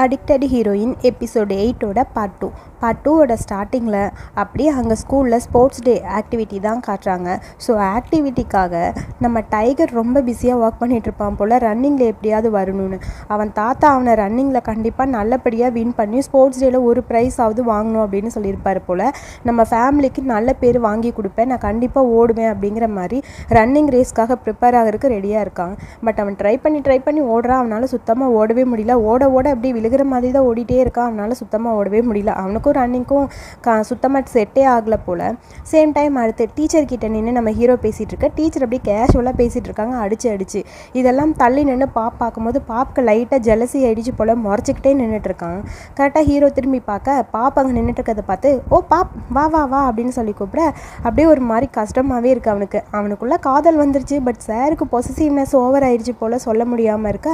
Addicted heroine episode எயிட்டோட part two part டூவோட ஸ்டார்டிங்கில் அப்படியே அங்கே ஸ்கூலில் ஸ்போர்ட்ஸ் டே ஆக்டிவிட்டி தான் காட்டுறாங்க. ஸோ ஆக்டிவிட்டிக்காக நம்ம டைகர் ரொம்ப பிஸியாக ஒர்க் பண்ணிகிட்ருப்பான் போல் ரன்னிங்கில் எப்படியாவது வரணும்னு. அவன் தாத்தா அவனை ரன்னிங்கில் கண்டிப்பாக நல்லபடியாக வின் பண்ணி ஸ்போர்ட்ஸ் டேயில் ஒரு ப்ரைஸாவது வாங்கணும் அப்படின்னு சொல்லியிருப்பார் போல். நம்ம ஃபேமிலிக்கு நல்ல பேர் வாங்கி கொடுப்பேன் நான் கண்டிப்பாக ஓடுவேன் அப்படிங்கிற மாதிரி ரன்னிங் ரேஸ்க்காக ப்ரிப்பேர் ஆகிறதுக்கு ரெடியாக இருக்கான். பட் அவன் ட்ரை பண்ணி ட்ரை பண்ணி ஓடுறான். அவனால் சுத்தமாக ஓடவே முடியல. ஓட ஓட அப்படியே விழுகிற மாதிரி தான் ஓடிட்டே இருக்கான் அவனால் சுத்தமாக ஓடவே முடியல. அவனுக்கும் ரன்னிங்க்கும் கா சுத்தமாக செட்டே ஆகலை போல். சேம் டைம் அடுத்து டீச்சர் கிட்ட நின்று நம்ம ஹீரோ பேசிகிட்டு இருக்க. டீச்சர் அப்படியே கேஷுவலாக பேசிகிட்டு இருக்காங்க. அடிச்சு அடிச்சு. இதெல்லாம் தள்ளி நின்று பாப் பார்க்கும்போது பாப்க்கு லைட்டாக ஜலசி அடிச்சு போல் முறைச்சிக்கிட்டே நின்றுட்டுருக்கான் கரெக்டாக ஹீரோ திரும்பி பார்க்க பாப் அங்கே நின்றுட்டு பார்த்து ஓ பாப் வா வா வா அப்படின்னு சொல்லி கூப்பிட அப்படியே ஒரு மாதிரி கஷ்டமாகவே இருக்குது அவனுக்கு. அவனுக்குள்ளே காதல் வந்துருச்சு. பட் சாருக்கு பொசிசிவ்னஸ் ஓவர் ஆயிடுச்சு போல் சொல்ல முடியாமல் இருக்க.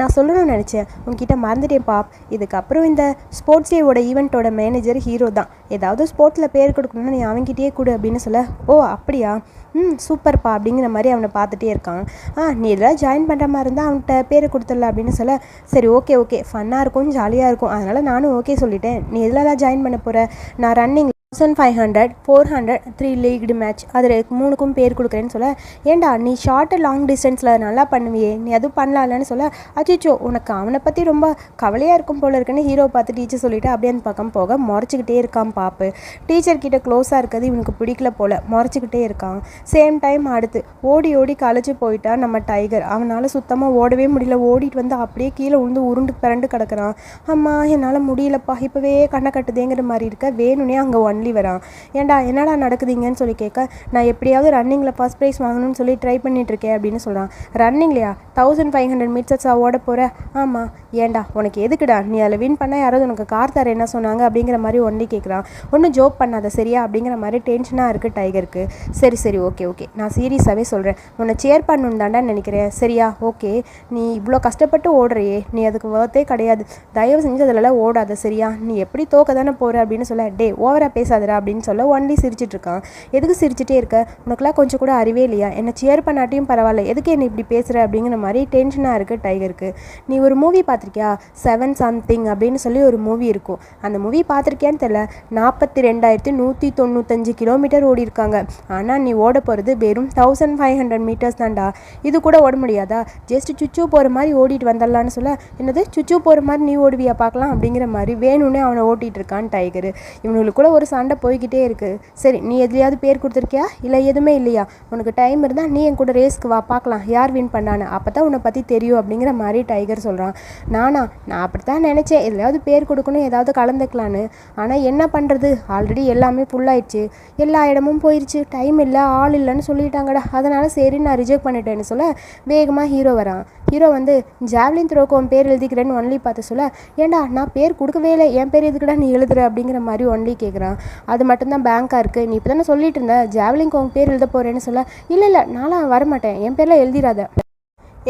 நான் சொல்லணும்னு நினச்சேன். உங்ககிட்ட மறந்துட்டேன் பாப். இதுக்கப்புறம் இந்த ஸ்போர்ட்ஸ் டேவோட ஈவெண்ட்டோட மேனேஜர் ஹீரோ தான். ஏதாவது ஸ்போர்ட்ஸில் பேர் கொடுக்கணும்னா நீ அவன்கிட்டயே கொடு அப்படின்னு சொல்ல ஓ அப்படியா? ம் சூப்பர்ப்பா அப்படிங்கிற மாதிரி அவனை பார்த்துட்டே இருக்கான். ஆ நீ இதெல்லாம் ஜாயின் பண்ணுற மாதிரி இருந்தால் அவன்கிட்ட பேர் கொடுத்துடல அப்படின்னு சொல்ல சரி ஓகே ஓகே ஃபன்னாக இருக்கும் ஜாலியாக இருக்கும். அதனால் நானும் ஓகே சொல்லிட்டேன். நீ எதுலலாம் ஜாயின் பண்ண போகிற நான் running thousand five hundred four hundred three leaked match அதில் மூணுக்கும் பேர் கொடுக்குறேன்னு சொல்ல ஏண்டா நீ ஷார்ட்டு லாங் டிஸ்டன்ஸில் நல்லா பண்ணுவியே? நீ அதுவும் பண்ணலாம்லன்னு சொல்ல அச்சோ உனக்கு அவனை பற்றி ரொம்ப கவலையாக இருக்கும் போல இருக்குன்னு ஹீரோ பார்த்து டீச்சர் சொல்லிவிட்டு அப்படியே அந்த பக்கம் போக முறைச்சிக்கிட்டே இருக்கான் பாப்பு. டீச்சர் கிட்ட க்ளோஸாக இருக்கிறது இவனுக்கு பிடிக்கல போல் முறைச்சிக்கிட்டே இருக்கான். சேம் டைம் அடுத்து ஓடி ஓடி களைச்சு போயிட்டா நம்ம டைகர் அவனால் சுத்தமாக ஓடவே முடியல. ஓடிட்டு வந்து அப்படியே கீழே உழுந்து உருண்டு பிறண்டு கிடக்குறான். அம்மா என்னால் முடியலப்பா. இப்போவே கண்ணை கட்டுதேங்கிற மாதிரி இருக்க. வேணும்னே அங்கே ஒன் ஒன்லி வரான் ஏன்டா என்னடா நடக்குதுங்கன்னு சொல்லி கேட்க நான் எப்படியாவது ரன்னிங்கில் ஃபஸ்ட் ப்ரைஸ் வாங்கணும்னு சொல்லி ட்ரை பண்ணிகிட்ருக்கேன் அப்படின்னு சொல்கிறான் ரன்னிங்லையா தௌசண்ட் ஃபைவ் ஹண்ட்ரட் மீட்டர்ஸாக ஓட போகிற ஆமாம் ஏன்டா உனக்கு எதுக்குடா? நீ அதில் வின் பண்ணால் யாராவது உனக்கு கார் தர என்ன சொன்னாங்க? அப்படிங்கிற மாதிரி ஒன்லி கேட்குறான் ஒன்றும் ஜோக் பண்ணாத சரியா? அப்படிங்கிற மாதிரி டென்ஷனாக இருக்குது டைகருக்கு. சரி சரி ஓகே ஓகே நான் சீரியஸாகவே சொல்கிறேன் உன்னை சேர் பண்ணணும் தாண்டா நினைக்கிறேன். சரியா? ஓகே நீ இவ்வளோ கஷ்டப்பட்டு ஓடுறியே. நீ அதுக்கு வர்த்தே கிடையாது. தயவு செஞ்சு அதிலலாம் ஓடாத சரியா? நீ எப்படி தோக்க தானே போகிற அப்படின்னு சொல்ல டே ஓவராக பேசாதடா அப்படின்னு சொல்ல ஒன்லி சிரிச்சிட்டு இருக்கான் எதுக்கு சிரிச்சிட்டே இருக்க? உனக்குலாம் கொஞ்சம் கூட அறிவே இல்லையா? என்னை சேர் பண்ணாட்டியும் பரவாயில்ல. எதுக்கு என்னை இப்படி பேசுகிற அப்படிங்கிற மாதிரி டென்ஷனாக இருக்குது டைகருக்கு. நீ ஒரு மூவி பார்த்துருக்கியா? செவன் சம்திங் அப்படின்னு சொல்லி ஒரு மூவி இருக்கும். அந்த மூவி பார்த்துருக்கியான்னு தெரில நாற்பத்தி ரெண்டாயிரத்தி நூற்றி தொண்ணூத்தஞ்சு கிலோமீட்டர் ஓடி இருக்காங்க. ஆனால் நீ ஓட போகிறது வெறும் தௌசண்ட் ஃபைவ் ஹண்ட்ரட் மீட்டர்ஸ் தான்டா. இது கூட ஓட முடியாதா? ஜஸ்ட் சுச்சு போகிற மாதிரி ஓடிட்டு வந்துடலான்னு சொல்ல என்னது? சுச்சு போகிற மாதிரி நீ ஓடுவியா பார்க்கலாம் அப்படிங்கிற மாதிரி வேணும்னே அவனை ஓட்டிகிட்டு இருக்கான் டைகரு. இவனுக்குள்ள ஒரு சண்டை போய்கிட்டே இருக்குது சரி நீ எதுலையாவது பேர் கொடுத்துருக்கியா? இல்லை எதுவுமே இல்லையா? உனக்கு டைம் இருந்தால் நீ என் கூட ரேஸ்க்கு வா பார்க்கலாம். யார் வின் பண்ணான்னு. அப்போ தான் உன்னை பற்றி தெரியும் அப்படிங்கிற மாதிரி டைகர் சொல்கிறான் நானா நான் அப்படி தான் நினச்சேன். எதுலையாவது பேர் கொடுக்கணும் ஏதாவது கலந்துக்கலான்னு. ஆனால் என்ன பண்ணுறது ஆல்ரெடி எல்லாமே ஃபுல்லாயிடுச்சு எல்லா இடமும் போயிடுச்சு டைம் இல்லை ஆள் இல்லைன்னு சொல்லிட்டாங்கடா. அதனால் சரி நான் ரிஜெக்ட் பண்ணிட்டேன்னு சொல்ல வேகமாக ஹீரோ வரான். ஹீரோ வந்து ஜாவ்லின் த்ரோக்கு உன் பேர் எழுதிக்கிறேன்னு ஒன்லி பார்த்து சொல்ல ஏன்டா நான் பேர் கொடுக்கவே இல்லை. என் பேர் எதுக்குடா நீ எழுதுற? அப்படிங்கிற மாதிரி ஒன்லி கேட்குறான் அது மட்டும்தான் பேங்காக இருக்குது நீ இப்போ தானே சொல்லிட்டு இருந்த ஜாவ்லின் உன் பேர் எழுத போகிறேன்னு சொல்ல இல்லை இல்லை நான்லாம் வரமாட்டேன். என் பேரில் எழுதிடாத.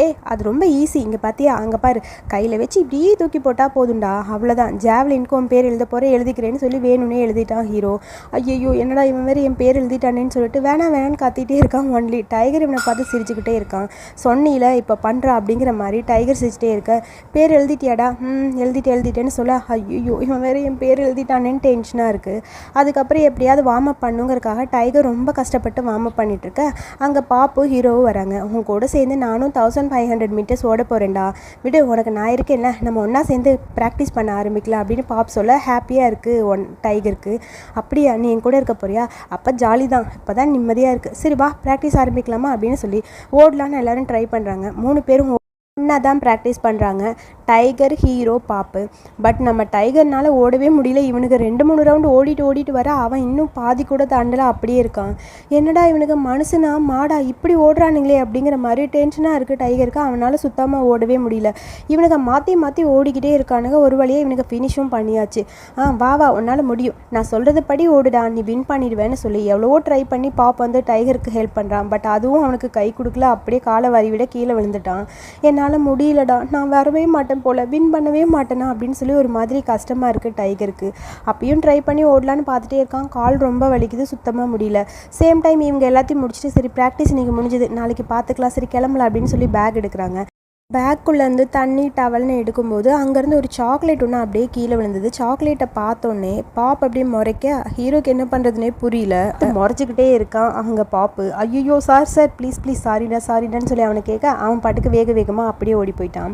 ஏய் அது ரொம்ப ஈஸி இங்கே பார்த்தியா அங்கே பாரு. கையில் வச்சு இப்படியே தூக்கி போட்டால் போதும்டா. அவ்வளோதான் ஜாவ்லின்க்கு உன் பேர் எழுத போகிறேன் எழுதிக்கிறேன்னு சொல்லி வேணும்னே எழுதிட்டான் ஹீரோ. ஐயோ என்னடா இவன் வேறு என் பேர் எழுதிட்டானேன்னு சொல்லிட்டு வேணாம் வேணான்னு காத்திட்டே இருக்கான் ஒன்லி டைகர் இவனை பார்த்து சிரிச்சுக்கிட்டே இருக்கான். சொன்னியில் இப்போ பண்ணுறா அப்படிங்கிற மாதிரி டைகர் சிரிச்சிட்டே இருக்க. பேர் எழுதிட்டியாடா? ம் எழுதிட்டு எழுதிட்டேன்னு சொல்ல. ஐயோ இவன் வேறு என் பேர் எழுதிட்டானேன்னு டென்ஷனாக இருக்குது அதுக்கப்புறம் எப்படியாவது வார்ம் அப் பண்ணுங்கிறக்காக டைகர் ரொம்ப கஷ்டப்பட்டு வார்ம் அப் பண்ணிகிட்ருக்க அங்கே பாப்பு ஹீரோவும் வராங்க. உங்க கூட சேர்ந்து நானும் தௌசண்ட் ஃபைவ் ஹண்ட்ரட் மீட்டர்ஸ் ஓட போகிறேன்டா விடு உனக்கு நான் இருக்கேன் என்ன நம்ம ஒன்றா சேர்ந்து ப்ராக்டிஸ் பண்ண ஆரம்பிக்கலாம் அப்படின்னு பாப் சொல்ல ஹாப்பியாக இருக்குது ஒன் டைகருக்கு அப்படியா நீ என் கூட இருக்க போறியா? அப்போ ஜாலி தான் இப்போ தான் நிம்மதியாக இருக்குது சரி வா ப்ராக்டிஸ் ஆரம்பிக்கலாமா அப்படின்னு சொல்லி ஓடலான்னு எல்லாரும் ட்ரை பண்ணுறாங்க மூணு பேரும் ஒன்றா தான் ப்ராக்டிஸ் பண்ணுறாங்க டைகர் ஹீரோ பாப்பு. பட் நம்ம டைகர்னால் ஓடவே முடியல. இவனுக்கு ரெண்டு மூணு ரவுண்டு ஓடிட்டு ஓடிட்டு வர அவன் இன்னும் பாதி கூட தாண்டல. அப்படியே இருக்கான். என்னடா இவனுக்கு மனுஷனா மாடா இப்படி ஓடுறானுங்களே அப்படிங்கிற மாதிரி டென்ஷனாக இருக்குது டைகருக்கு அவனால் சுத்தமாக ஓடவே முடியல. இவனுக்கு மாற்றி மாற்றி ஓடிக்கிட்டே இருக்கானுங்க. ஒரு வழியாக இவனுக்கு ஃபினிஷும் பண்ணியாச்சு. ஆ வா வா உன்னால் முடியும். நான் சொல்கிறது படி ஓடுடா நீ வின் பண்ணிடுவேன்னு சொல்லி எவ்வளவோ ட்ரை பண்ணி பாப் வந்து டைகருக்கு ஹெல்ப் பண்ணுறான் பட் அதுவும் அவனுக்கு கை கொடுக்கல. அப்படியே காலை வரி விட கீழே விழுந்துட்டான். என்னால் முடியலடா. நான் வரவே மாட்டேன் போல். வின் பண்ணவே மாட்டேனா? அப்படின்னு சொல்லி ஒரு மாதிரி கஷ்டமாக இருக்குது டைகருக்கு. அப்பயும் ட்ரை பண்ணி ஓடலான்னு பார்த்துட்டே இருக்கான். கால் ரொம்ப வலிக்குது சுத்தமாக முடியல. சேம் டைம் இவங்க எல்லாத்தையும் முடிச்சுட்டு சரி ப்ராக்டிஸ் இன்றைக்கி முடிஞ்சது. நாளைக்கு பார்த்துக்கலாம். சரி கிளம்பலாம் அப்படின்னு சொல்லி பேக் எடுக்கிறாங்க. பேக்குள்ளேருந்து தண்ணி டவல்னு எடுக்கும்போது அங்கேருந்து ஒரு சாக்லேட் ஒன்று அப்படியே கீழே விழுந்தது. சாக்லேட்டை பார்த்தோன்னே பாப் அப்படியே முறைக்க ஹீரோக்கு என்ன பண்ணுறதுனே புரியல. முறைச்சிக்கிட்டே இருக்கான் அங்கே பாப்பு. ஐயோ சார் சார் ப்ளீஸ் ப்ளீஸ் சாரிடா சாரிடான்னு சொல்லி அவனை கேட்க அவன் பாட்டுக்கு வேக வேகமாக அப்படியே ஓடி போயிட்டான்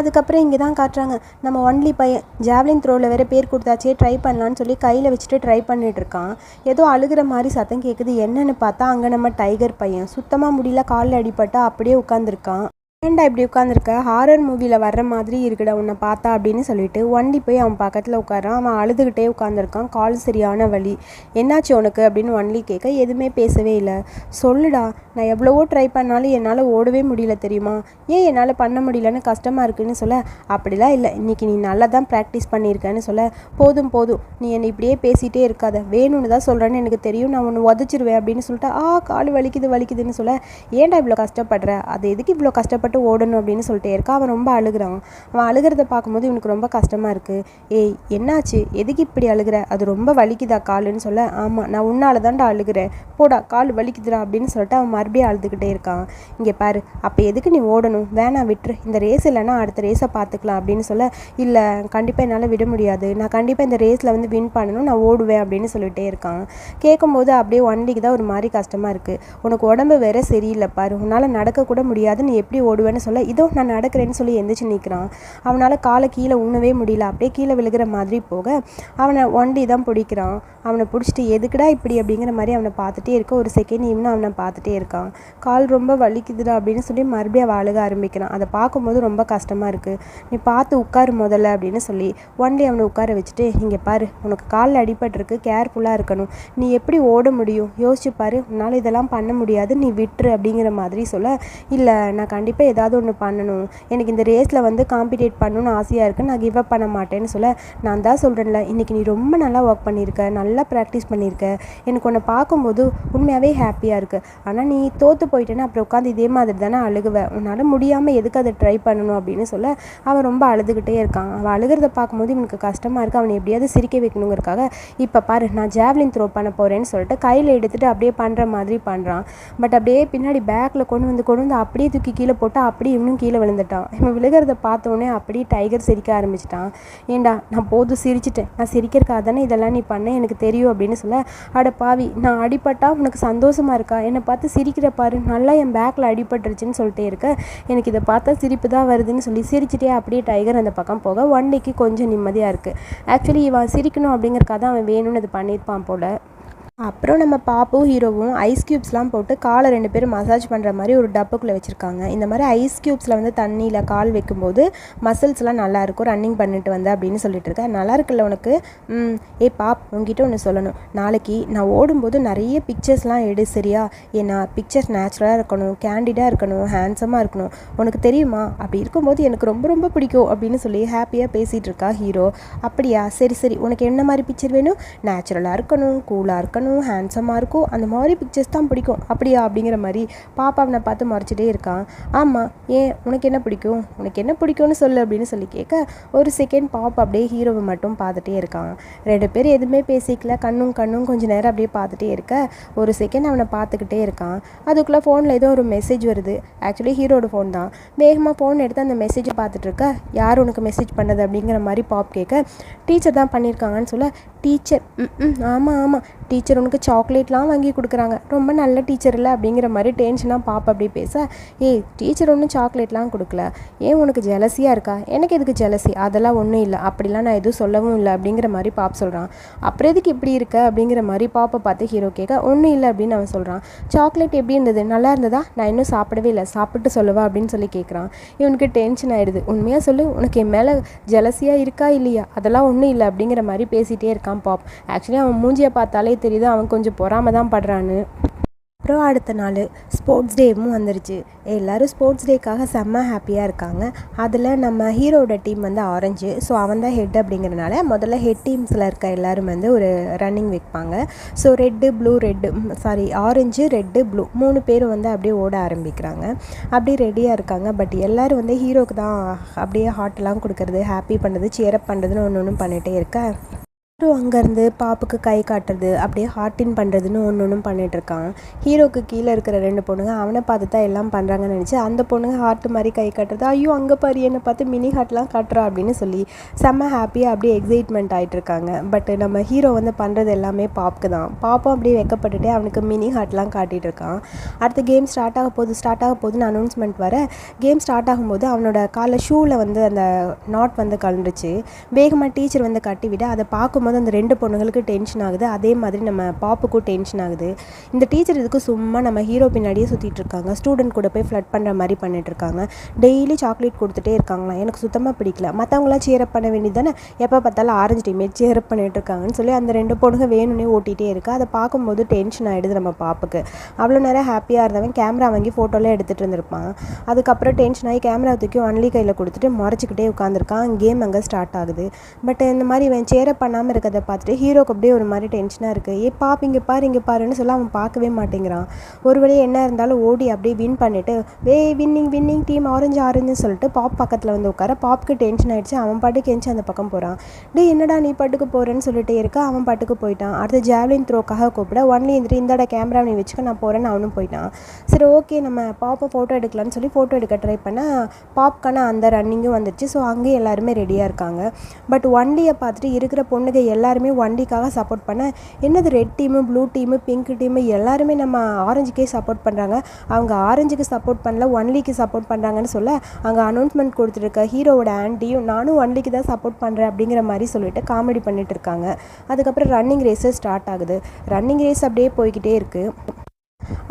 அதுக்கப்புறம் இங்கே தான் காட்டுறாங்க. நம்ம ஒன்லி பையன் ஜாவ்லின் த்ரோவில் வேற பேர் கொடுத்தாச்சே ட்ரை பண்ணலான்னு சொல்லி கையில் வச்சுட்டு ட்ரை பண்ணிட்டு இருக்கான். ஏதோ அழுகிற மாதிரி சத்தம் கேட்குது. என்னன்னு பார்த்தா அங்கே நம்ம டைகர் பையன். சுத்தமாக முடியல காலில் அடிபட்டு அப்படியே உட்காந்துருக்கான் ஏன்டா இப்படி உட்காந்துருக்க ஹாரர் மூவியில் வர்ற மாதிரி இருக்குடா உன்னை பார்த்தா அப்படின்னு சொல்லிட்டு வண்டி போய் அவன் பக்கத்தில் உட்காரான் அவன் அழுதுகிட்டே உட்காந்துருக்கான் கால் சரியான வழி என்னாச்சு உனக்கு? அப்படின்னு ஒன்லி கேட்க எதுவுமே பேசவே இல்லை. சொல்லுடா நான் எவ்வளவோ ட்ரை பண்ணாலும் என்னால் ஓடவே முடியல தெரியுமா? ஏன் என்னால் பண்ண முடியலன்னு கஷ்டமாக இருக்குன்னு சொல்ல? அப்படிலாம் இல்லை. இன்றைக்கி நீ நல்லா தான் ப்ராக்டிஸ் பண்ணியிருக்கேன்னு சொல்ல. போதும் போதும். நீ என்னை இப்படியே பேசிகிட்டே இருக்காத. வேணும்னு தான் சொல்கிறேன்னு எனக்கு தெரியும். நான் ஒன்று உதச்சிருவேன் அப்படின்னு சொல்லிட்டு ஆ கால் வலிக்குது வலிக்குதுன்னு சொல்ல. ஏன்டா இவ்வளோ கஷ்டப்படுற? அது எதுக்கு இவ்வளோ கஷ்டப்பட்டு ஓடணும் அப்படின்னு சொல்லிட்டே இருக்கா. அவன் ரொம்ப அழுகுறான். அவன் அழுகிறத பார்க்கும்போது இவனுக்கு ரொம்ப கஷ்டமாக இருக்குது ஏய் என்னாச்சு? எதுக்கு இப்படி அழுகிற? அது ரொம்ப வலிக்குதா காலுன்னு சொல்ல ஆமாம் நான் உன்னால தான்டா அழுகிறேன். போடா கால் வலிக்குதுடா அப்படின்னு சொல்லிட்டு அவன் மறுபடியும் அழுதுகிட்டே இருக்கான். இங்கே பாரு அப்போ எதுக்கு நீ ஓடணும்? வேணாம் விட்டுரு. இந்த ரேஸ் இல்லைன்னா அடுத்த ரேஸை பார்த்துக்கலாம் அப்படின்னு சொல்ல இல்லை கண்டிப்பாக என்னால் விட முடியாது. நான் கண்டிப்பாக இந்த ரேஸில் வந்து வின் பண்ணணும். நான் ஓடுவேன் அப்படின்னு சொல்லிகிட்டே இருக்கான். கேட்கும்போது அப்படியே வண்டிக்கு தான் ஒரு மாதிரி கஷ்டமாக இருக்குது உனக்கு உடம்பு வேற சரியில்லை பாரு. உன்னால் நடக்கக்கூட முடியாது. நீ எப்படி ஓடுவேன்னு சொல்ல இதோ நான் நடக்கிறேன்னு சொல்லி எந்திரிச்சு நிற்கிறான் அவனால் காலை கீழே ஊனவே முடியல. அப்படியே கீழே விழுகிற மாதிரி போக அவனை ஒண்டி தான் பிடிக்கிறான். அவனை பிடிச்சிட்டு எதுக்குடா இப்படி அப்படிங்கிற மாதிரி அவனை பார்த்துட்டே இருக்க. ஒரு செகண்ட் இவனும் அவனை பார்த்துட்டே இருக்கான். கால் ரொம்ப வலிக்குதுடா அப்படின்னு சொல்லி மறுபடியும் அவள் அழுக ஆரம்பிக்கிறான். அதை பார்க்கும்போது ரொம்ப கஷ்டமாக இருக்குது நீ பார்த்து உட்காரு முதல்ல அப்படின்னு சொல்லி ஒன் டே அவனை உட்கார வச்சுட்டு இங்கே பாரு உனக்கு காலில் அடிபட்டிருக்கு கேர்ஃபுல்லாக இருக்கணும். நீ எப்படி ஓட முடியும்? யோசிச்சு பாரு உன்னால் இதெல்லாம் பண்ண முடியாது. நீ விட்டுரு அப்படிங்கிற மாதிரி சொல்ல இல்லை நான் கண்டிப்பாக ஏதாவது ஒன்று பண்ணணும். எனக்கு இந்த ரேஸில் வந்து காம்படிட் பண்ணணும்னு ஆசையாக இருக்குது நான் கிவ் அப் பண்ண மாட்டேன்னு சொல்ல நான் தான் சொல்கிறேன்ல இன்றைக்கி நீ ரொம்ப நல்லா ஒர்க் பண்ணியிருக்க நல்லா ப்ராக்டிஸ் பண்ணியிருக்க. எனக்கு உன்னை பார்க்கும்போது உண்மையாகவே ஹாப்பியாக இருக்குது ஆனால் நீ தோற்று போயிட்டேன்னா அப்புறம் உட்காந்து இதே மாதிரி தானே அழுகுவேன் உன்னால் முடியாமல் எதுக்கு அதை ட்ரை பண்ணணும் அப்படின்னு சொல்ல அவன் ரொம்ப அழுதுகிட்டே இருக்கான். அவன் அழுகிறத பார்க்கும்போது இவனுக்கு கஷ்டமாக இருக்குது அவனை எப்படியாவது சிரிக்க வைக்கணுங்கிறக்காக இப்போ பாரு நான் ஜாவ்லின் த்ரோ பண்ண போகிறேன்னு சொல்லிட்டு கையில் எடுத்துகிட்டு அப்படியே பண்ணுற மாதிரி பண்ணுறான் பட் அப்படியே பின்னாடி பேக்கில் கொண்டு வந்து கொண்டு வந்து அப்படியே தூக்கி கீழே போட்டு அப்படியே இவனும் கீழே விழுந்துட்டான். இவன் விழுகிறத பார்த்தோன்னே அப்படியே டைகர் சிரிக்க ஆரம்பிச்சிட்டான். ஏண்டா நான் போதும் சிரிச்சிட்டேன். நான் சிரிக்கிறக்காக தானே இதெல்லாம் நீ பண்ண எனக்கு தெரியும் அப்படின்னு சொல்ல அட பாவி நான் அடிபட்டா உனக்கு சந்தோஷமா இருக்கா? என்னை பார்த்து சிரிக்கிற பாரு. நல்லா என் பேக்கில் அடிபட்டுருச்சுன்னு சொல்லிட்டே இருக்க. எனக்கு இதை பார்த்தா சிரிப்பு தான் வருதுன்னு சொல்லி சிரிச்சிட்டே அப்படியே டைகர் அந்த பக்கம் போக ஒன் டேக்கு கொஞ்சம் நிம்மதியாக இருக்குது ஆக்சுவலி இவன் சிரிக்கணும் அப்படிங்கிறக்காக தான் அவன் வேணும்னு இது பண்ணியிருப்பான் போல். அப்புறம் நம்ம பாப்பும் ஹீரோவும் ஐஸ் க்யூப்ஸ்லாம் போட்டு காலை ரெண்டு பேரும் மசாஜ் பண்ணுற மாதிரி ஒரு டப்புக்குள்ளே வச்சுருக்காங்க. இந்த மாதிரி ஐஸ் க்யூப்ஸில் வந்து தண்ணியில் கால் வைக்கும்போது மசில்ஸ்லாம் நல்லாயிருக்கும் ரன்னிங் பண்ணிட்டு வந்த அப்படின்னு சொல்லிட்டு இருக்கேன் நல்லா இருக்குல்ல உனக்கு? ம். ஏ பாப் உங்ககிட்ட ஒன்று சொல்லணும். நாளைக்கு நான் ஓடும்போது நிறைய பிக்சர்ஸ்லாம் எடு சரியா? ஏன்னா பிக்சர்ஸ் நேச்சுரலாக இருக்கணும் கேண்டிடாக இருக்கணும் ஹேண்ட்ஸமாக இருக்கணும். உனக்கு தெரியுமா? அப்படி இருக்கும்போது எனக்கு ரொம்ப ரொம்ப பிடிக்கும் அப்படின்னு சொல்லி ஹாப்பியாக பேசிகிட்டு இருக்கா ஹீரோ. அப்படியா? சரி சரி. உனக்கு என்ன மாதிரி பிக்சர் வேணும்? நேச்சுரலாக இருக்கணும் கூலாக இருக்கணும் ஹேண்ட்ஸமாக இருக்கும். அந்த மாதிரி பிக்சர்ஸ் தான் பிடிக்கும். அப்படியா? அப்படிங்கிற மாதிரி பாப்பா அவனை பார்த்து மறைச்சிட்டே இருக்கான் ஆமாம் ஏன்? உனக்கு என்ன பிடிக்கும்? உனக்கு என்ன பிடிக்கும்னு சொல்லு அப்படின்னு சொல்லி கேட்க ஒரு செகண்ட் பாப் அப்படியே ஹீரோவை மட்டும் பார்த்துட்டே இருக்கான் ரெண்டு பேர் எதுவுமே பேசிக்கல. கண்ணும் கண்ணும் கொஞ்சம் நேரம் அப்படியே பார்த்துட்டே இருக்க. ஒரு செகண்ட் அவனை பார்த்துக்கிட்டே இருக்கான் அதுக்குள்ளே ஃபோனில் ஏதோ ஒரு மெசேஜ் வருது. ஆக்சுவலி ஹீரோட ஃபோன் தான். வேகமாக ஃபோன் எடுத்து அந்த மெசேஜை பார்த்துட்டு இருக்க யார் உனக்கு மெசேஜ் பண்ணது? அப்படிங்கிற மாதிரி பாப் கேட்க டீச்சர் தான் பண்ணியிருக்காங்கன்னு சொல்ல டீச்சர் ம் ம் ஆமாம் ஆமாம் டீச்சர் உனக்கு சாக்லேட்லாம் வாங்கி கொடுக்குறாங்க. ரொம்ப நல்ல டீச்சர் இல்லை அப்படிங்கிற மாதிரி டென்ஷனாக பாப்பா அப்படி பேச ஏய் டீச்சர் ஒன்றும் சாக்லேட்லாம் கொடுக்கல. ஏன் உனக்கு ஜெலசியாக இருக்கா? எனக்கு எதுக்கு ஜெலசி அதெல்லாம் ஒன்றும் இல்லை. அப்படிலாம் நான் எதுவும் சொல்லவும் இல்லை. அப்படிங்கிற மாதிரி பாப் சொல்கிறான் அப்புறம் எதுக்கு இப்படி இருக்க? அப்படிங்கிற மாதிரி பாப்பை பார்த்து ஹீரோ கேட்க ஒன்றும் இல்லை அப்படின்னு அவன் சொல்கிறான் சாக்லேட் எப்படி இருந்தது? நல்லா இருந்ததா? நான் இன்னும் சாப்பிடவே இல்லை. சாப்பிட்டு சொல்லவா? அப்படின்னு சொல்லி கேட்குறான். இவனுக்கு டென்ஷன் ஆயிடுது. உண்மையாக சொல்லு உனக்கு என் மேலே ஜெலசியாக இருக்கா இல்லையா? அதெல்லாம் ஒன்றும் இல்லை அப்படிங்கிற மாதிரி பேசிகிட்டே இருக்கான் பாப். ஆக்சுவலி அவன் மூஞ்சியை பார்த்தாலே தெரியுது அவன் கொஞ்சம் பொறாம தான் படுறான்னு. அப்புறம் அடுத்த நாள் ஸ்போர்ட்ஸ் டேவும் வந்துருச்சு. எல்லோரும் ஸ்போர்ட்ஸ் டேக்காக செம்ம ஹாப்பியாக இருக்காங்க. அதில் நம்ம ஹீரோட டீம் வந்து ஆரஞ்சு ஸோ அவன் தான் ஹெட் அப்படிங்கிறனால முதல்ல ஹெட் டீம்ஸில் இருக்க எல்லோரும் வந்து ஒரு ரன்னிங் வைப்பாங்க. So red blue red sorry orange red blue மூணு பேரும் வந்து அப்படியே ஓட ஆரம்பிக்கிறாங்க. அப்படியே ரெடியாக இருக்காங்க. பட் எல்லோரும் வந்து ஹீரோக்கு தான் அப்படியே ஹார்ட்லாம் கொடுக்கறது ஹாப்பி பண்ணுறது சேரப் பண்ணுறதுன்னு ஒன்று ஒன்று பண்ணிகிட்டே இருக்க. ஹீரோ அங்கேருந்து பாப்புக்கு கை காட்டுறது அப்படியே ஹார்டின் பண்ணுறதுன்னு ஒன்று ஒன்றும் பண்ணிகிட்ருக்கான் ஹீரோக்கு கீழே இருக்கிற ரெண்டு பொண்ணுங்க அவனை பார்த்து தான் எல்லாம் பண்ணுறாங்கன்னு நினச்சி அந்த பொண்ணுங்க ஹார்ட் மாதிரி கை காட்டுறது ஐயோ அங்கே பாரு என்னை பார்த்து மினி ஹார்ட்லாம் காட்டுறா அப்படின்னு சொல்லி செம்ம ஹாப்பியாக அப்படியே எக்ஸைட்மெண்ட் ஆகிட்ருக்காங்க பட் நம்ம ஹீரோ வந்து பண்ணுறது எல்லாமே பாப்புக்கு தான். பாப்பும் அப்படியே வெக்கப்பட்டுட்டே அவனுக்கு மினி ஹார்ட்லாம் காட்டிகிட்டு இருக்கான். அடுத்து கேம் ஸ்டார்ட் ஆக போகுது ஸ்டார்ட் ஆக போகுதுன்னு அனௌன்ஸ்மெண்ட் வர கேம் ஸ்டார்ட் ஆகும்போது அவனோட காலை ஷூவில் வந்து அந்த நாட் வந்து கலந்துருச்சு வேகமாக டீச்சர் வந்து கட்டிவிட அதை பார்க்கும்போது போது அந்த ரெண்டு பொண்ணுங்களுக்கு டென்ஷன் ஆகுது. அதே மாதிரி நம்ம பாப்புக்கும் டென்ஷன் ஆகுது. இந்த டீச்சர் இதுக்கு சும்மா நம்ம ஹீரோ பின்னாடியே சுற்றிட்டு இருக்காங்க. ஸ்டூடெண்ட் கூட போய் ஃப்ளட் பண்ணுற மாதிரி பண்ணிட்டு இருக்காங்க. டெய்லி சாக்லேட் கொடுத்துட்டே இருக்காங்களா எனக்கு சுத்தமாக பிடிக்கல. மற்றவங்களாம் சேரப் பண்ண வேண்டியது தானே? எப்போ பார்த்தாலும் ஆரஞ்சு டீமே சேரப் பண்ணிட்டு இருக்காங்கன்னு சொல்லி அந்த ரெண்டு பொண்ணுங்க வேணும்னே ஓட்டிகிட்டே இருக்கு. அதை பார்க்கும்போது டென்ஷன் ஆகிடுது நம்ம பாப்புக்கு. அவ்வளோ நேரம் ஹாப்பியாக இருந்தவன் கேமரா வாங்கி ஃபோட்டோலாம் எடுத்துகிட்டு இருந்திருப்பான். அதுக்கப்புறம் டென்ஷன் ஆகி கேமரா தூக்கி ஒன்லி கையில் கொடுத்துட்டு முறைச்சிக்கிட்டே உட்காந்துருக்கான் கேம் அங்கே ஸ்டார்ட் ஆகுது. பட் இந்த மாதிரி இவன் சேரப் பண்ணாமல் இருக்கிறத பார்த்துட்டு ஹீரோக்கு அப்படியே ஒரு மாதிரி டென்ஷனாக இருக்குது ஏ பாப் இங்கே பாரு இங்கே பாருன்னு சொல்ல அவன் பார்க்கவே மாட்டேங்கிறான். ஒரு வழியாக என்ன இருந்தாலும் ஓடி அப்படியே வின் பண்ணிவிட்டு way winning winning team orange ஆரஞ்சுன்னு சொல்லிட்டு பாப் பக்கத்தில் வந்து உட்கார பாப்புக்கு டென்ஷன் ஆகிடுச்சு அவன் பாட்டுக்கு எஞ்சி அந்த பக்கம் போகிறான் டே என்னடா நீ பாட்டுக்கு போகிறேன்னு சொல்லிட்டே இருக்க? அவன் பாட்டுக்கு போயிட்டான். அடுத்து ஜாவ்லின் த்ரோக்காக கூப்பிட. ஒன்லி இருந்துட்டு இந்தட கேமரா நீ வச்சுக்க நான் போகிறேன்னு அவனும் போயிட்டான். சரி ஓகே நம்ம பாப்பை ஃபோட்டோ எடுக்கலான்னு சொல்லி ஃபோட்டோ எடுக்க ட்ரை பண்ணால் பாப்க்கான அந்த ரன்னிங்கும் வந்துடுச்சு ஸோ அங்கேயும் எல்லாருமே ரெடியாக இருக்காங்க. பட் ஒன்லியை பார்த்துட்டு இருக்கிற பொண்ணுங்க எல்லாருமே ஒன்லிக்காக சப்போர்ட் பண்ண என்னது red team blue team pink team எல்லாருமே நம்ம ஆரஞ்சுக்கே சப்போர்ட் பண்ணுறாங்க அவங்க ஆரஞ்சுக்கு சப்போர்ட் பண்ணல ஒன்லிக்கு சப்போர்ட் பண்ணுறாங்கன்னு சொல்ல அங்கே அனௌன்ஸ்மெண்ட் கொடுத்துருக்க ஹீரோவோட ஆண்டியும் நானும் ஒன்லிக்கு தான் சப்போர்ட் பண்ணுறேன் அப்படிங்கிற மாதிரி சொல்லிட்டு காமெடி பண்ணிட்டு இருக்காங்க. அதுக்கப்புறம் ரன்னிங் ரேஸு ஸ்டார்ட் ஆகுது. ரன்னிங் ரேஸ் அப்படியே போய்கிட்டே இருக்குது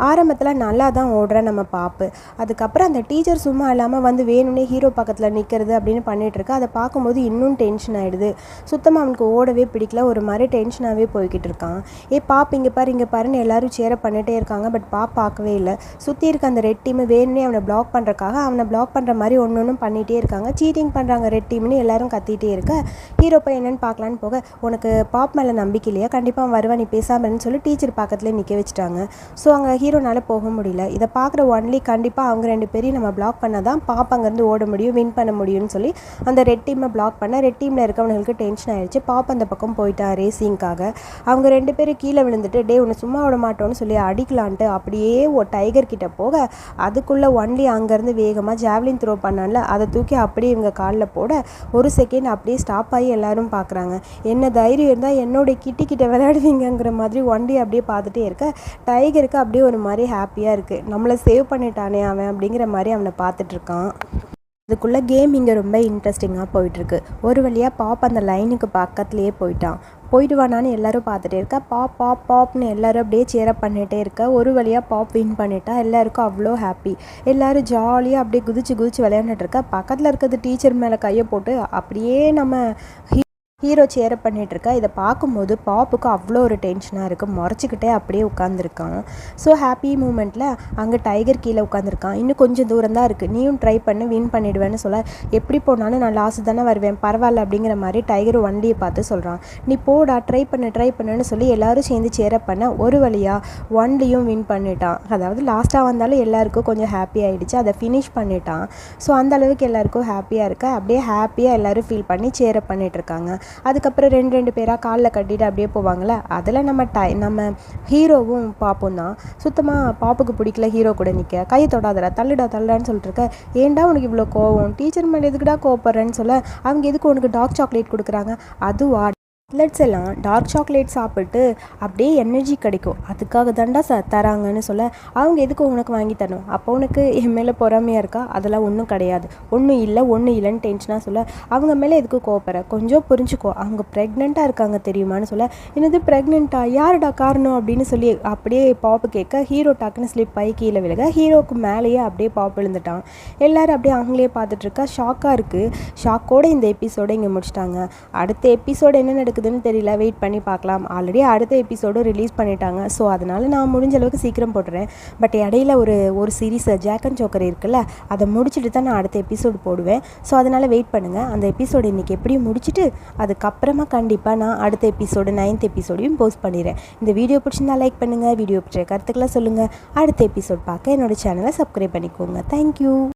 ஆரம்பத்தில் நல்லா தான் ஓடுற நம்ம பாப்பு. அதுக்கப்புறம் அந்த டீச்சர் சும்மா இல்லாமல் வந்து வேணும்னே ஹீரோ பக்கத்தில் நிற்கிறது அப்படின்னு பண்ணிகிட்ருக்கு அதை பார்க்கும்போது இன்னும் டென்ஷன் ஆகிடுது சுத்தமாக அவனுக்கு ஓடவே பிடிக்கல. ஒரு மாதிரி டென்ஷனாகவே போய்கிட்டு இருக்கான். ஏ பாப் இங்கே பாரு இங்கே பாருன்னு எல்லாரும் சேர பண்ணிகிட்டே இருக்காங்க. பட் பாப் பார்க்கவே இல்லை. சுற்றி இருக்க அந்த ரெட் டீம் வேணும்னே அவனை பிளாக் பண்ணுறக்காக அவனை பிளாக் பண்ணுற மாதிரி ஒன்று ஒன்றும் பண்ணிகிட்டே இருக்காங்க. சீட்டிங் பண்ணுறாங்க ரெட் டீம்னு எல்லாரும் கத்திகிட்டே இருக்க. ஹீரோ போய் என்னென்னு பார்க்கலான்னு போக உனக்கு பாப் மேலே நம்பிக்கை இல்லையா? கண்டிப்பாக வருவான் நீ பேசாமல்னு சொல்லி டீச்சர் பக்கத்துலேயே நிற்க வச்சுட்டாங்க. ஸோ அவங்க ஹீரோனால போக முடியல. இதை பார்க்குற ஒன்லி கண்டிப்பாக அவங்க ரெண்டு பேரையும் நம்ம பிளாக் பண்ணால் தான் பாப் அங்கேருந்து ஓட முடியும் வின் பண்ண முடியும்னு சொல்லி அந்த ரெட் டீமை பிளாக் பண்ண ரெட் டீமில் இருக்கவங்களுக்கு டென்ஷன் ஆயிடுச்சு பாப் அந்த பக்கம் போயிட்டா ரேசிங்காக அவங்க ரெண்டு பேரும் கீழே விழுந்துட்டு டே ஒன்று சும்மா விட மாட்டோம்னு சொல்லி அடிக்கலான்ட்டு அப்படியே ஒரு டைகர் கிட்ட போக அதுக்குள்ளே ஒன்லி அங்கேருந்து வேகமாக ஜாவ்லின் த்ரோ பண்ணால அதை தூக்கி அப்படியே இவங்க காலில் போட ஒரு செகண்ட் அப்படியே ஸ்டாப் ஆகி எல்லாரும் பார்க்குறாங்க. என்ன தைரியம் இருந்தால் என்னோட கிட்டி கிட்ட விளையாடுவீங்கிற மாதிரி ஒன்லி அப்படியே பார்த்துட்டே இருக்க. டைகருக்கு அப்படியே ஒரு மாதிரி ஹாப்பியாக இருக்குது நம்மளை சேவ் பண்ணிட்டானே அவன் அப்படிங்கிற மாதிரி அவனை பார்த்துட்ருக்கான் அதுக்குள்ளே கேம் இங்கே ரொம்ப இன்ட்ரெஸ்டிங்காக போயிட்டுருக்கு. ஒரு வழியாக பாப் அந்த லைனுக்கு பக்கத்துலேயே போயிட்டான். போயிடுவானான்னு எல்லாரும் பார்த்துட்டே இருக்கா. பாப் பாப் பாப்னு எல்லாரும் அப்படியே சேரப் பண்ணிகிட்டே இருக்க. ஒரு வழியாக பாப் வின் பண்ணிட்டா. எல்லாருக்கும் அவ்வளோ ஹாப்பி எல்லோரும் ஜாலியாக அப்படியே குதிச்சு குதிச்சு விளையாண்டுட்டு இருக்கா. பக்கத்தில் இருக்கிறது டீச்சர் மேலே கையை போட்டு அப்படியே நம்ம ஹீரோ சேர பண்ணிகிட்ருக்கா இதை பார்க்கும்போது பாப்புக்கு அவ்வளோ ஒரு டென்ஷனாக இருக்குது முறைச்சிக்கிட்டே அப்படியே உட்காந்துருக்கான். ஸோ ஹாப்பி மூமெண்ட்டில் அங்கே டைகர் கீழே உட்காந்துருக்கான். இன்னும் கொஞ்சம் தூரம் தான் இருக்குது நீயும் ட்ரை பண்ணி வின் பண்ணிடுவேன்னு சொல்ல எப்படி போனாலும் நான் லாஸ்ட் தானே வருவேன். பரவாயில்ல அப்படிங்கிற மாதிரி டைகர் வண்டியை பார்த்து சொல்கிறான் நீ போடா ட்ரை பண்ண ட்ரை பண்ணுன்னு சொல்லி எல்லோரும் சேர்ந்து சேர பண்ண ஒரு வழியாக ஒன்லியும் வின் பண்ணிட்டான். அதாவது லாஸ்ட்டாக வந்தாலும் எல்லாருக்கும் கொஞ்சம் ஹாப்பி ஆகிடுச்சு அதை ஃபினிஷ் பண்ணிட்டான். ஸோ அந்த அளவுக்கு எல்லாருக்கும் ஹாப்பியாக இருக்க? அப்படியே ஹாப்பியாக எல்லோரும் ஃபீல் பண்ணி சேர பண்ணிகிட்ருக்காங்க அதுக்கப்புறம் ரெண்டு ரெண்டு பேராக காலில் கட்டிட்டு அப்படியே போவாங்கள்ல அதில் நம்ம டை நம்ம ஹீரோவும் பாப்பும் தான். சுத்தமாக பாப்புக்கு பிடிக்கல ஹீரோ கூட நிற்க கையை தொடாதடா தள்ளுடா தள்ளுடான்னு சொல்லிட்டு இருக்க ஏன்டா உனக்கு இவ்வளோ கோவம்? டீச்சர் மேலே எதுக்குடா கோவப்படுறேன்னு சொல்ல? அவங்க எதுக்கு உனக்கு டார்க் சாக்லேட் கொடுக்குறாங்க? அதுவா அத்லட்ஸ் எல்லாம் டார்க் சாக்லேட் சாப்பிட்டு அப்படியே எனர்ஜி கிடைக்கும். அதுக்காக தாண்டா ச தராங்கன்னு சொல்ல அவங்க எதுக்கு உனக்கு வாங்கி தரணும்? அப்போ உனக்கு என் மேலே பொறாமையாக இருக்கா? அதெல்லாம் ஒன்றும் கிடையாது. ஒன்றும் இல்லை ஒன்றும் இல்லைன்னு டென்ஷனாக சொல்ல அவங்க மேலே எதுக்கு கோவப்படுற? கொஞ்சம் புரிஞ்சுக்கோ. அவங்க ப்ரெக்னெண்ட்டாக இருக்காங்க தெரியுமான்னு சொல்ல என்னது ப்ரெக்னெண்ட்டா யாருடா காரணம் அப்படின்னு சொல்லி அப்படியே பாப்பு கேட்க ஹீரோ டாக்குன்னு ஸ்லிப் ஆகி கீழே விழுக. ஹீரோக்கு மேலேயே அப்படியே பாப் விழுந்துட்டான். எல்லோரும் அப்படியே அவங்களே பார்த்துட்ருக்கா ஷாக்காக இருக்குது ஷாக்கோட இந்த எபிசோட இங்கே முடிச்சிட்டாங்க. அடுத்த எபிசோடு என்ன நடக்குது இருக்குதுன்னு தெரியல. வெயிட் பண்ணி பார்க்கலாம். ஆல்ரெடி அடுத்த எபிசோடும் ரிலீஸ் பண்ணிட்டாங்க. ஸோ அதனால் நான் முடிஞ்ச அளவுக்கு சீக்கிரம் போட்டுறேன். பட் இடையில ஒரு ஒரு சீரீஸ் ஜாக் அண்ட் சோக்கர் இருக்குல்ல அதை முடிச்சுட்டு தான் நான் அடுத்த எபிசோடு போடுவேன். ஸோ அதனால் வெயிட் பண்ணுங்கள் அந்த எபிசோடு இன்றைக்கி எப்படியும் முடிச்சுட்டு அதுக்கப்புறமா கண்டிப்பாக நான் அடுத்த எபிசோடு நைன்த் எபிசோடையும் போஸ்ட் பண்ணிடுறேன். இந்த வீடியோ பிடிச்சிருந்தா லைக் பண்ணுங்கள் வீடியோ பிடிச்ச கருத்துக்களை சொல்லுங்கள் அடுத்த எபிசோட் பார்க்க என்னோடய சேனலை சப்ஸ்கிரைப் பண்ணிக்கோங்க. தேங்க்யூ